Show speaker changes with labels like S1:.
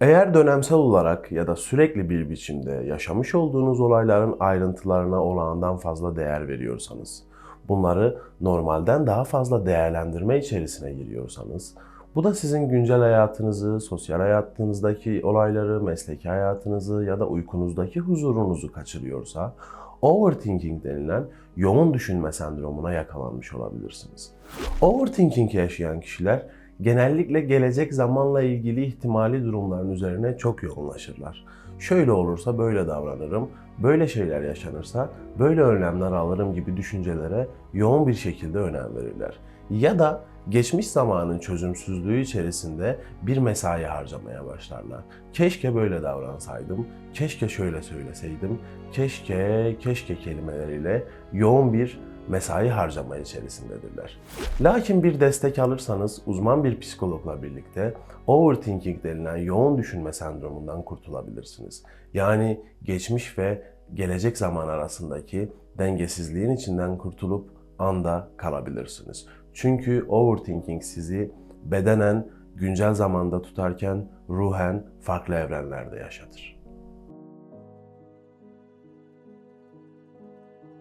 S1: Eğer dönemsel olarak ya da sürekli bir biçimde yaşamış olduğunuz olayların ayrıntılarına olağandan fazla değer veriyorsanız, bunları normalden daha fazla değerlendirme içerisine giriyorsanız, bu da sizin güncel hayatınızı, sosyal hayatınızdaki olayları, mesleki hayatınızı ya da uykunuzdaki huzurunuzu kaçırıyorsa, overthinking denilen yoğun düşünme sendromuna yakalanmış olabilirsiniz. Overthinking yaşayan kişiler genellikle gelecek zamanla ilgili ihtimali durumların üzerine çok yoğunlaşırlar. Şöyle olursa böyle davranırım, böyle şeyler yaşanırsa böyle önlemler alırım gibi düşüncelere yoğun bir şekilde önem verirler. Ya da geçmiş zamanın çözümsüzlüğü içerisinde bir mesai harcamaya başlarlar. Keşke böyle davransaydım, keşke şöyle söyleseydim, keşke, keşke kelimeleriyle yoğun bir mesai harcama içerisindedirler. Lakin bir destek alırsanız uzman bir psikologla birlikte overthinking denilen yoğun düşünme sendromundan kurtulabilirsiniz. Yani geçmiş ve gelecek zaman arasındaki dengesizliğin içinden kurtulup anda kalabilirsiniz. Çünkü overthinking sizi bedenen güncel zamanda tutarken ruhen farklı evrenlerde yaşatır.